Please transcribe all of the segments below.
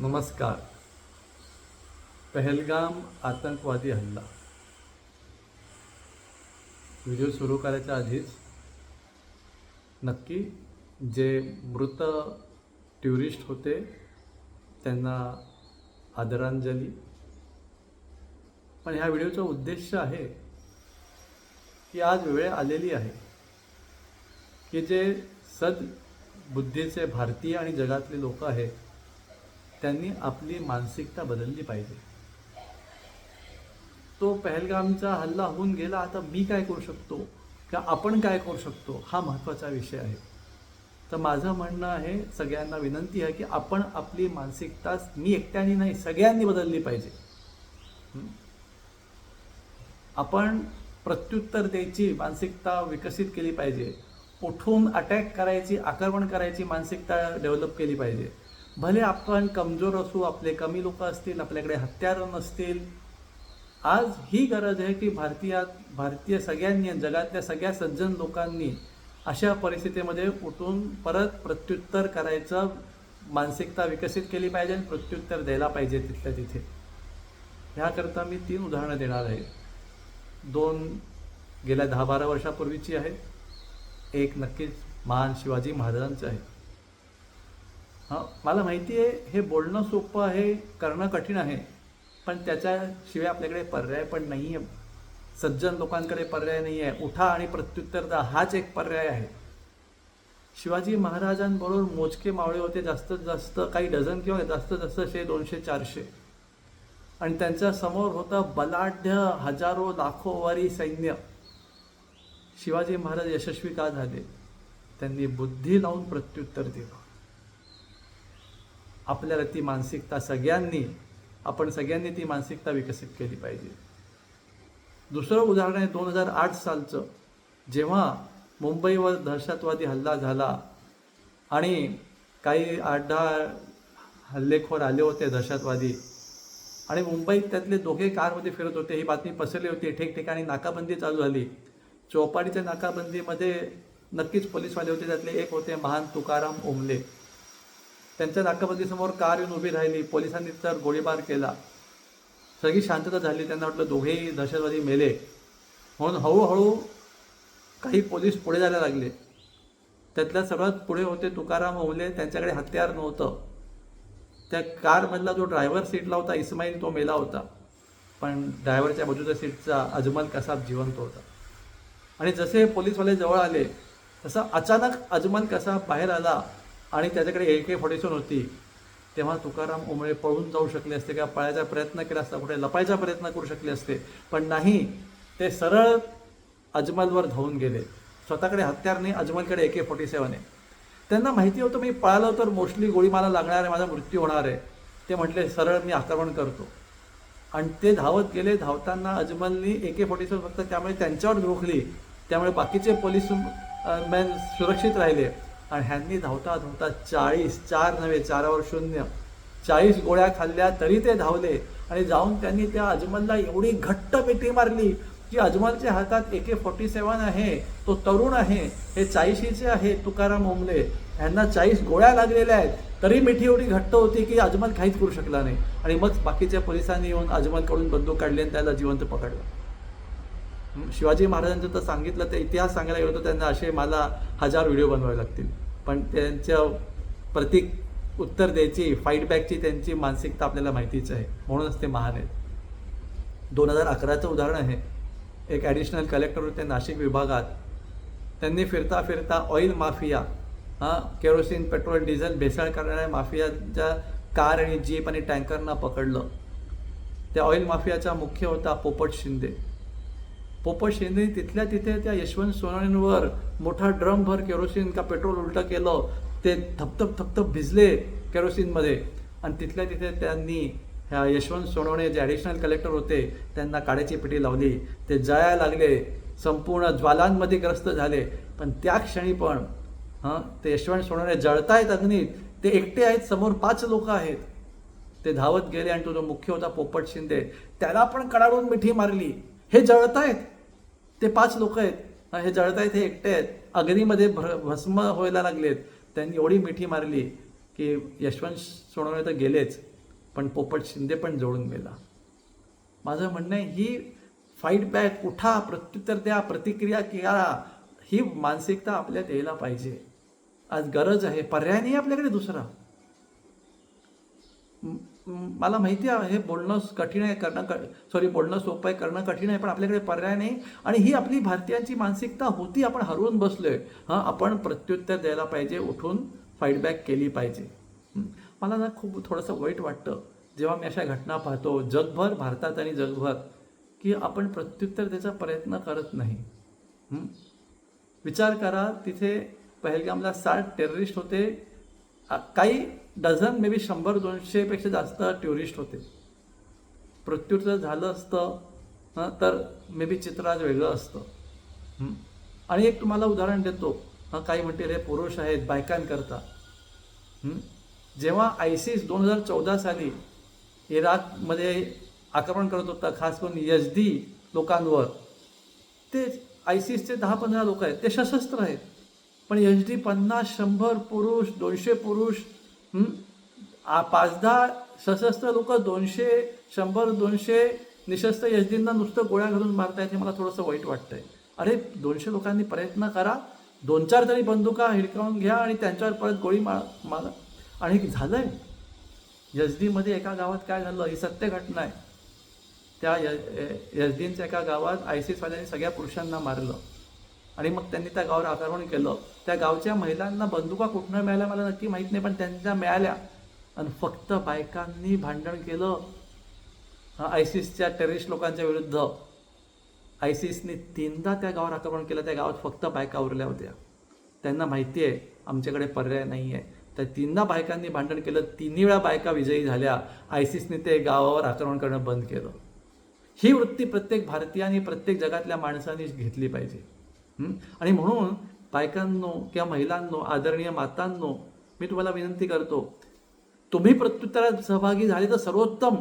नमस्कार. पहलगाम आतंकवादी हल्ला. व्हिडिओ सुरू करायच्या आधीच नक्की जे मृत ट्युरिस्ट होते त्यांना आदरांजली. पण ह्या व्हिडिओचा उद्देश आहे की आज वेळ आलेली आहे की जे सद बुद्धीचे भारतीय आणि जगातले लोक आहेत त्यांनी आपली मानसिकता बदलली पाहिजे. तो पहलगामचा हल्ला होऊन गेला आता मी काय करू शकतो? का आपण काय करू शकतो? हा महत्त्वाचा विषय आहे. तर माझं म्हणणं आहे सगळ्यांना विनंती आहे की आपण आपली मानसिकता मी एकट्याने नाही सगळ्यांनी बदलली पाहिजे. आपण प्रत्युत्तर द्यायची मानसिकता विकसित केली पाहिजे. उठून अटॅक करायची आक्रमण करायची मानसिकता डेव्हलप केली पाहिजे. भले आपण कमजोर असू आपले कमी लोक असतील आपल्याकडे हत्यारं नसतील. आज ही गरज आहे की भारतीयात भारतीय सगळ्यांनी आणि जगातल्या सगळ्या सज्जन लोकांनी अशा परिस्थितीमध्ये उठून परत प्रत्युत्तर करायचं मानसिकता विकसित केली पाहिजे आणि प्रत्युत्तर द्यायला पाहिजे तिथल्या तिथे. ह्याकरता मी तीन उदाहरणं देणार आहे. दोन गेल्या दहा बारा वर्षापूर्वीची आहेत. एक नक्कीच महान शिवाजी महाराजांचं आहे. हां मला माहिती आहे हे बोलणं सोपं आहे करणं कठीण आहे पण त्याच्याशिवाय आपल्याकडे पर्याय पण नाही आहे. सज्जन लोकांकडे पर्याय नाही आहे. उठा आणि प्रत्युत्तर द्या हाच एक पर्याय आहे. शिवाजी महाराजांबरोबर मोजके मावळे होते जास्तीत जास्त काही डझन किंवा जास्तीत जास्त शे दोनशे चारशे. आणि त्यांच्यासमोर होतं बलाढ्य हजारो लाखो वारी सैन्य. शिवाजी महाराज यशस्वी का झाले? त्यांनी बुद्धी लावून प्रत्युत्तर दिलं. आपल्याला ती मानसिकता सगळ्यांनी आपण सगळ्यांनी ती मानसिकता विकसित केली पाहिजे. दुसरं उदाहरण आहे दोन हजार आठ सालचं. जेव्हा मुंबईवर दहशतवादी हल्ला झाला आणि काही आठ दहा हल्लेखोर आले होते दहशतवादी आणि मुंबईत त्यातले दोघे कारमध्ये फिरत होते ही बातमी पसरली होती ठिकठिकाणी नाकाबंदी चालू झाली. चौपाटीच्या नाकाबंदीमध्ये नक्कीच पोलीसवाले होते त्यातले एक होते महान तुकाराम ओमले. त्यांच्या नाकाबंदीसमोर कार येऊन उभी राहिली. पोलिसांनी तर गोळीबार केला. सगळी शांतता झाली. त्यांना वाटलं दोघेही दहशतवादी मेले. म्हणून हळूहळू काही पोलीस पुढे जायला लागले. त्यातल्या सगळ्यात पुढे होते तुकाराम ओमले त्यांच्याकडे हत्यार नव्हतं. त्या कारमधला जो ड्रायव्हर सीटला होता इस्माईल तो मेला होता. पण ड्रायव्हरच्या बाजूच्या सीटचा अजमल कसाब जिवंत होता. आणि जसे पोलीसवाले जवळ आले तसा अचानक अजमल कसाब बाहेर आला. आणि त्याच्याकडे ए के फोर्टी सेवन होती. तेव्हा तुकाराम उमळे पळून जाऊ शकले असते किंवा पळायचा प्रयत्न केला असता कुठे लपायचा प्रयत्न करू शकले असते. पण नाही ते सरळ अजमलवर धावून गेले. स्वतःकडे हत्यार नाही अजमलकडे ए के फोर्टी सेवन आहे त्यांना माहिती होतं मी पळालो तर मोस्टली गोळी मला लागणार आहे माझा मृत्यू होणार आहे. ते म्हटले सरळ मी आक्रमण करतो. आणि ते धावत गेले धावताना अजमलनी ए के फोर्टी सेवन फक्त त्यामुळे त्यांच्यावर रोखली. त्यामुळे बाकीचे पोलीस मॅन सुरक्षित राहिले. आणि ह्यांनी धावता धावता चाळीस चार नव्हे चारावर शून्य. चाळीस गोळ्या खाल्ल्या तरी ते धावले. आणि जाऊन त्यांनी त्या अजमलला एवढी घट्ट मिठी मारली की अजमलच्या हातात ए के फोर्टी सेवन आहे तो तरुण आहे हे चाळीशीचे आहे तुकाराम ओमले यांना चाळीस गोळ्या लागलेल्या आहेत. तरी मिठी एवढी घट्ट होती की अजमल काहीच करू शकला नाही. आणि मग बाकीच्या पोलिसांनी येऊन अजमलकडून बंदूक काढली आणि त्याला जिवंत पकडलं. शिवाजी महाराजांचं तर सांगितलं ते इतिहास सांगायला गेलो तर त्यांना असे मला हजार व्हिडिओ बनवावे लागतील. पण त्यांच्या प्रतीक उत्तर द्यायची फाईटबॅकची त्यांची मानसिकता आपल्याला माहितीच आहे. म्हणूनच ते महान आहेत. दोन हजार अकराचं उदाहरण आहे. एक ॲडिशनल कलेक्टर होते नाशिक विभागात. त्यांनी फिरता फिरता ऑइल माफिया हां केरोसिन पेट्रोल डिझेल भेसळ करणाऱ्या माफियाच्या कार आणि जीप आणि टँकरना पकडलं. त्या ऑइल माफियाचा मुख्य होता पोपट शिंदे. पोपट शिंदे तिथल्या तिथे त्या यशवंत सोनाणींवर मोठा ड्रमभर केरोसिन का पेट्रोल उलटं केलं ते थपथप थपथप भिजले केरोसिनमध्ये. आणि तिथल्या तिथे त्यांनी ह्या यशवंत सोनवणे जे ॲडिशनल कलेक्टर होते त्यांना काड्याची पिटी लावली. ते जळायला लागले. संपूर्ण ज्वालांमध्ये ग्रस्त झाले. पण त्या क्षणी पण हां ते यशवंत सोनवणे जळतायत अग्नीत. ते एकटे आहेत समोर पाच लोक आहेत. ते धावत गेले आणि तो जो मुख्य होता पोपट शिंदे त्याला पण कडाडून मिठी मारली. हे जळतायत. ते पाच लोक आहेत. हे हे आहेत हे एकटे आहेत. अग्नीमध्ये भ्र भस्म व्हायला लागलेत. त्यांनी एवढी मिठी मारली की यशवंत सोनवणे तर गेलेच पण पोपट शिंदे पण जोडून गेला. माझं म्हणणं आहे ही फाईट बॅक उठा प्रत्युत्तर द्या प्रतिक्रिया करा. ही मानसिकता आपल्यात यायला पाहिजे. आज गरज आहे. पर्याय नाही आपल्याकडे दुसरा. मला माहिती आहे हे बोलणं कठीण आहे करणं सॉरी बोलणं सोपं आहे करणं कठीण आहे पण आपल्याकडे पर्याय नाही. आणि ही आपली भारतीयांची मानसिकता होती आपण हरवून बसलो आहे हां आपण प्रत्युत्तर द्यायला पाहिजे उठून फाईटबॅक केली पाहिजे. मला ना खूप थोडंसं वाईट वाटतं जेव्हा मी अशा घटना पाहतो जगभर भारतात आणि जगभर की आपण प्रत्युत्तर द्यायचा प्रयत्न करत नाही. विचार करा तिथे पहलगामला साठ टेररिस्ट होते. काही डझन मे बी शंभर दोनशेपेक्षा जास्त टुरिस्ट होते. प्रत्युत्तर झालं असतं तर मे बी चित्र आज वेगळं असतं. आणि एक तुम्हाला उदाहरण देतो. काही म्हणतील हे पुरुष आहेत बायकांकरता. हं. जेव्हा आयसिस दोन हजार चौदा साली इराकमध्ये आक्रमण करत होता खास करून यजदी लोकांवर ते आयसिसचे दहा पंधरा लोक आहेत ते सशस्त्र आहेत. पण एच डी पन्नास शंभर पुरुष दोनशे पुरुष पाच दहा सशस्त्र लोक दोनशे शंभर दोनशे निशस्त्र यशदींना नुसतं गोळ्या घालून मारतायत हे मला थोडंसं वाईट वाटतंय. अरे दोनशे लोकांनी प्रयत्न करा. दोन चार तरी बंदुका हिडकावून घ्या आणि त्यांच्यावर परत गोळी मा मारा आणि झालंय. यजदीमध्ये एका गावात काय झालं ही सत्य घटना आहे. त्या यजदीनच्या एका गावात आयसीसवाल्यांनी सगळ्या पुरुषांना मारलं. आणि मग त्यांनी त्या गावावर आक्रमण केलं. त्या गावच्या महिलांना बंदुका कुठनं मिळाल्या मला नक्की माहीत नाही पण त्यांच्या मिळाल्या. आणि फक्त बायकांनी भांडण केलं. आयसिसच्या टेरिस्ट लोकांच्या विरुद्ध. आयसिसने तीनदा त्या गावावर आक्रमण केलं. त्या गावात फक्त बायका उरल्या होत्या. त्यांना माहिती आहे आमच्याकडे पर्याय नाही आहे त्या तीनदा बायकांनी भांडण केलं. तिन्ही वेळा बायका विजयी झाल्या. आयसिसने ते गावावर आक्रमण करणं बंद केलं. ही वृत्ती प्रत्येक भारतीयाने प्रत्येक जगातल्या माणसांनी घेतली पाहिजे. आणि म्हणून बायकांनो किंवा महिलांनो आदरणीय मातांनो मी तुम्हाला विनंती करतो तुम्ही प्रत्युत्तरात सहभागी झाले तर सर्वोत्तम.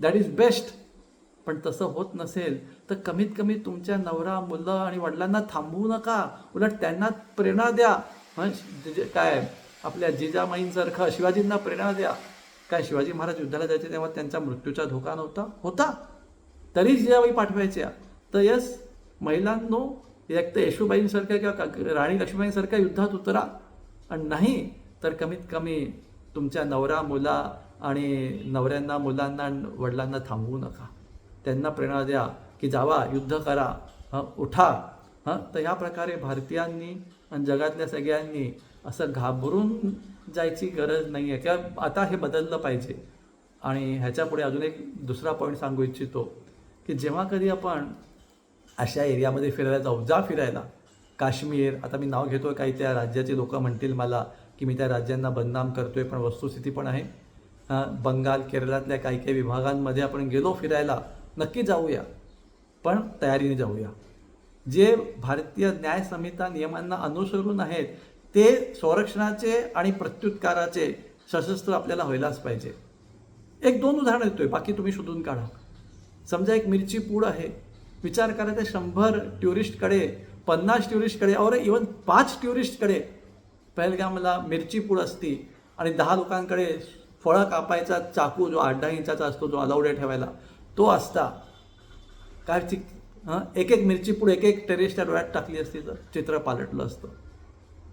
दॅट इज बेस्ट पण तसं होत नसेल तर कमीत कमी तुमच्या नवरा मुलं आणि वडिलांना थांबवू नका. उलट त्यांना प्रेरणा द्या. हं, काय आपल्या जिजामाईंसारखं शिवाजींना प्रेरणा द्या. काय शिवाजी महाराज युद्धाला जायचे तेव्हा त्यांचा मृत्यूचा धोका नव्हता? होता. तरी जिजाबाई पाठवायच्या. तर यस महिलांनो एक तर येशूबाईंसारख्या किंवा राणी लक्ष्मीबाईंसारख्या युद्धात उतरा आणि नाही तर कमीत कमी तुमच्या नवरा मुला आणि नवऱ्यांना मुलांना आणि वडिलांना थांबवू नका. त्यांना प्रेरणा द्या की जावा युद्ध करा हं, उठा हां. तर ह्या प्रकारे भारतीयांनी आणि जगातल्या सगळ्यांनी असं घाबरून जायची गरज नाही आहे. किंवा आता हे बदललं पाहिजे. आणि ह्याच्यापुढे अजून एक दुसरा पॉईंट सांगू इच्छितो की जेव्हा कधी आपण अशा एरियामध्ये फिरायला जाऊ. जा फिरायला. काश्मीर आता मी नाव घेतो आहे काही त्या राज्याचे लोक म्हणतील मला की मी त्या राज्यांना बदनाम करतो आहे पण वस्तुस्थिती पण आहे. बंगाल केरळातल्या काही काही विभागांमध्ये आपण गेलो फिरायला नक्की जाऊया. पण तयारीने जाऊया. जे भारतीय न्याय संहिता नियमांना अनुसरून आहेत ते संरक्षणाचे आणि प्रत्युत्काराचे सशस्त्र आपल्याला व्हायलाच पाहिजे. एक दोन उदाहरणं देतोय बाकी तुम्ही शोधून काढा. समजा एक मिरची पूड आहे. विचार करा ते शंभर ट्युरिस्टकडे पन्नास ट्युरिस्टकडे और इवन पाच ट्युरिस्टकडे पहिलगामला मिरची पूड असती आणि दहा लोकांकडे फळं कापायचा चाकू जो आठ दहा इंचाचा असतो जो अलाउड आहे ठेवायला तो असता. काय चिक एक एक मिरची पूड एक एक टेरेसच्या डोळ्यात टाकली असती तर चित्र पालटलं असतं.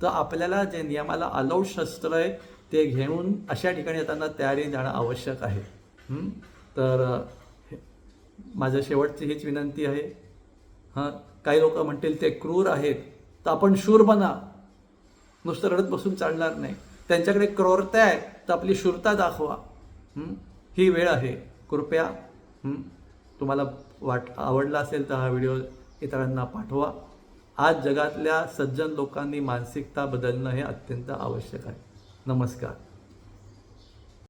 तर आपल्याला जे नियमाला अलाउड शस्त्र आहे ते घेऊन अशा ठिकाणी येताना तयारी जाणं आवश्यक आहे. तर माझं शेवटची हीच विनंती आहे. हां काही लोक म्हणतील ते क्रूर आहेत तर आपण शूर बना. नुसतं रडत बसून चालणार नाही. त्यांच्याकडे क्रोरता आहे तर आपली शूरता दाखवा. ही? वेळ आहे. कृपया तुम्हाला वाट आवडला असेल तर हा व्हिडिओ इतरांना पाठवा. आज जगातल्या सज्जन लोकांनी मानसिकता बदलणं हे अत्यंत आवश्यक आहे. नमस्कार.